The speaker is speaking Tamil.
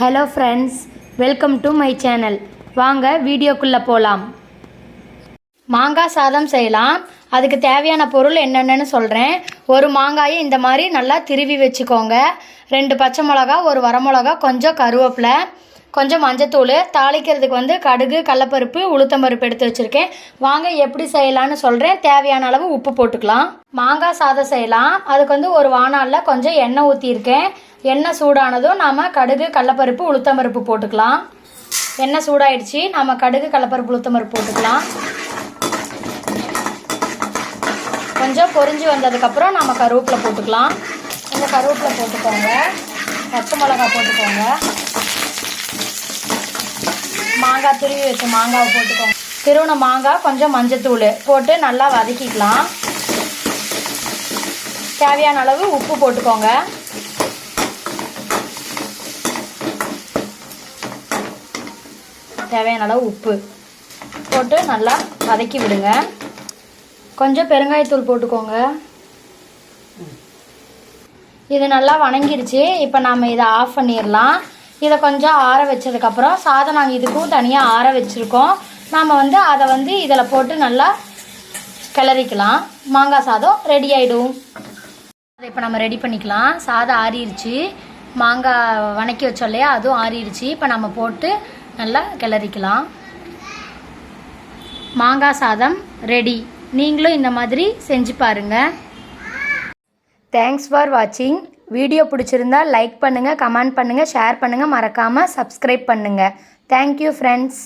Hello friends welcome to my channel வாங்க வீடியோக்குள்ளே போகலாம் மாங்காய் சாதம் செய்யலாம். அதுக்கு தேவையான பொருள் என்னென்னு சொல்கிறேன் ஒரு மாங்காயை இந்த மாதிரி நல்லா திருவி வச்சுக்கோங்க. ரெண்டு பச்சை மிளகா ஒரு வரமிளகா கொஞ்சம் கருவேப்பிலை கொஞ்சம் மஞ்சத்தூள். தாளிக்கிறதுக்கு வந்து கடுகு கடலப்பருப்பு உளுத்தம்பருப்பு எடுத்து வச்சுருக்கேன். வாங்க எப்படி செய்யலான்னு சொல்கிறேன் தேவையான அளவு உப்பு போட்டுக்கலாம். மாங்காய் சாதம் செய்யலாம். அதுக்கு வந்து ஒரு வானாலில் கொஞ்சம் எண்ணெய் ஊற்றியிருக்கேன் எண்ணெய் சூடானதும் நாம் கடுகு கடலப்பருப்பு உளுத்தம்பருப்பு போட்டுக்கலாம். எண்ணெய் சூடாயிடுச்சு நாம் கடுகு கடலப்பருப்பு உளுத்தம்பருப்பு போட்டுக்கலாம். கொஞ்சம் பொறிஞ்சு வந்ததுக்கப்புறம் நம்ம கருவேப்பிலை போட்டுக்கலாம். இந்த கருவேப்பிலை போட்டுக்கோங்க. பச்சை மிளகாய் போட்டுக்கோங்க. மாங்காய் துருவி வச்சு மாங்காவை போட்டுக்கோங்க. திருவண மாங்காய் கொஞ்சம் மஞ்சத்தூள் போட்டு நல்லா வதக்கிக்கலாம். தேவையான அளவு உப்பு போட்டுக்கோங்க. தேவையான அளவு உப்பு போட்டு நல்லா வதக்கி விடுங்க. கொஞ்சம் பெருங்காயத்தூள் போட்டுக்கோங்க. இது நல்லா வணங்கிருச்சு. இப்போ நாம் இதை ஆஃப் பண்ணிடலாம். இதை கொஞ்சம் ஆற வச்சதுக்கப்புறம் சாதம் நாங்கள் இதுக்கும் தனியாக ஆற வச்சுருக்கோம். நாம் வந்து அதை வந்து இதில் போட்டு நல்லா கிளறிக்கலாம். மாங்காய் சாதம் ரெடி ஆகிடும் அதை இப்போ நம்ம ரெடி பண்ணிக்கலாம். சாதம் ஆறிடுச்சு மாங்காய் வணக்கி வச்சோம் இல்லையா? அதுவும் ஆறிடுச்சு இப்போ நம்ம போட்டு நல்லா கிளறிக்கலாம். மாங்காய் சாதம் ரெடி நீங்களும் இந்த மாதிரி செஞ்சு பாருங்கள் தேங்க்ஸ் ஃபார் வாட்சிங் வீடியோ பிடிச்சிருந்தா லைக் பண்ணுங்கள் கமெண்ட் பண்ணுங்கள் ஷேர் பண்ணுங்கள் மறக்காமல் சப்ஸ்கிரைப் பண்ணுங்கள் தேங்க்யூ ஃப்ரெண்ட்ஸ்